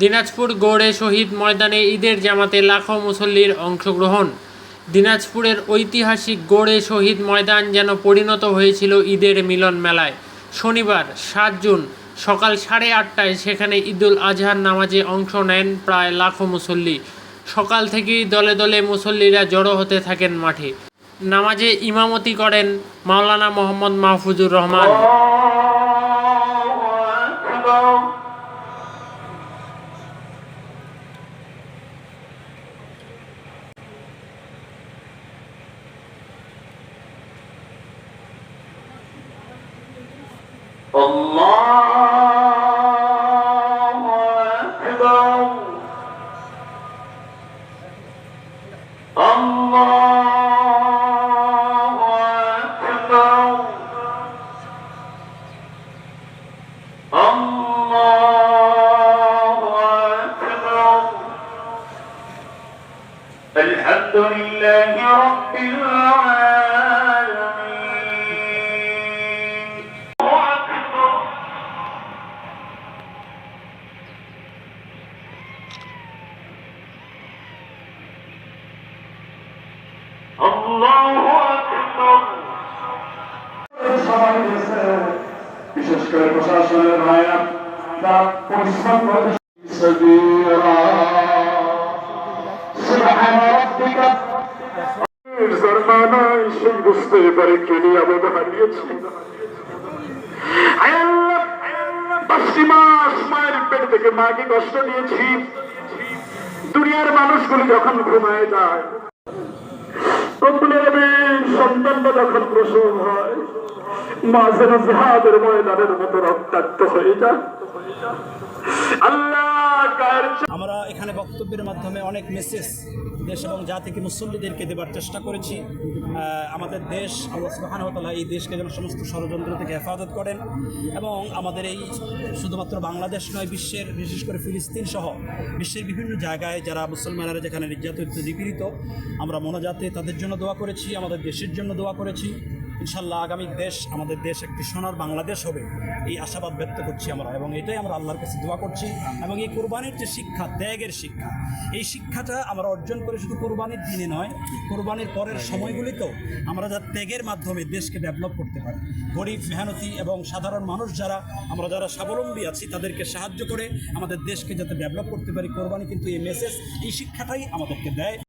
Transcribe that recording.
দিনাজপুর গৌড়ে শহীদ ময়দানে ঈদের জামাতে লাখো মুসল্লির অংশগ্রহণ। দিনাজপুরের ঐতিহাসিক গৌড়ে শহীদ ময়দান যেন পরিণত হয়েছিল ঈদের মিলন মেলায়। শনিবার, সাত জুন, সকাল সাড়ে আটটায় সেখানে ঈদুল আজহার নামাজে অংশ নেন প্রায় লাখো মুসল্লি। সকাল থেকেই দলে দলে মুসল্লিরা জড়ো হতে থাকেন মাঠে। নামাজে ইমামতি করেন মাওলানা মোহাম্মদ মাহফুজুর রহমান। الله الله الحمد لله رب العالمين. বিশেষ করে প্রশাসনের ভাইরা তারা পরিশ্রম করে সবিরা সুবহান রাব্বিকা জরমানায় সেই বুঝতে পারে কে নিয়ামত হারিয়েছি আয় আল্লাহ, দশটি মাস মায়ের পেট থেকে মাকে কষ্ট দিয়েছি দুনিয়ার মানুষগুলো যখন ঘুমায় যায় রব্বুল আলামিন সন্তানটা যখন প্রসব হয় মা যেন জিহাদের ময়দানের মতো রক্তাক্ত হয়ে যায়। আমরা এখানে বক্তব্যের মাধ্যমে অনেক মেসেজ দেশ এবং জাতিকে, মুসল্লিদেরকে দেবার চেষ্টা করেছি। আমাদের দেশ, আল্লাহ সুবাহানতালা এই দেশকে যেন সমস্ত ষড়যন্ত্র থেকে হেফাজত করেন এবং আমাদের এই শুধুমাত্র বাংলাদেশ নয়, বিশ্বের, বিশেষ করে ফিলিস্তিন সহ বিশ্বের বিভিন্ন জায়গায় যারা মুসলমানেরা যেখানে নির্যাতিত, নিপীড়িত, আমরা মনোজাতে তাদের জন্য দোয়া করেছি, আমাদের দেশের জন্য দোয়া করেছি। ইনশাল্লাহ আগামী দেশ, আমাদের দেশ একটি সোনার বাংলাদেশ হবে। এই আশাবাদ ব্যক্ত করছি আমরা এবং এটাই আমরা আল্লাহর কাছে দোয়া করছি এবং এই কোরবানির যে শিক্ষা, ত্যাগের শিক্ষা, এই শিক্ষাটা আমরা অর্জন করে শুধু কোরবানির দিনে নয়, কোরবানির পরের সময়গুলিতেও আমরা যা ত্যাগের মাধ্যমে দেশকে ডেভেলপ করতে পারি। গরিব, মেহনতি এবং সাধারণ মানুষ যারা, আমরা যারা স্বাবলম্বী আছি, তাদেরকে সাহায্য করে আমাদের দেশকে যাতে ডেভেলপ করতে পারি। কোরবানি কিন্তু এই মেসেজ এই শিক্ষাটাই আমাদেরকে দেয়।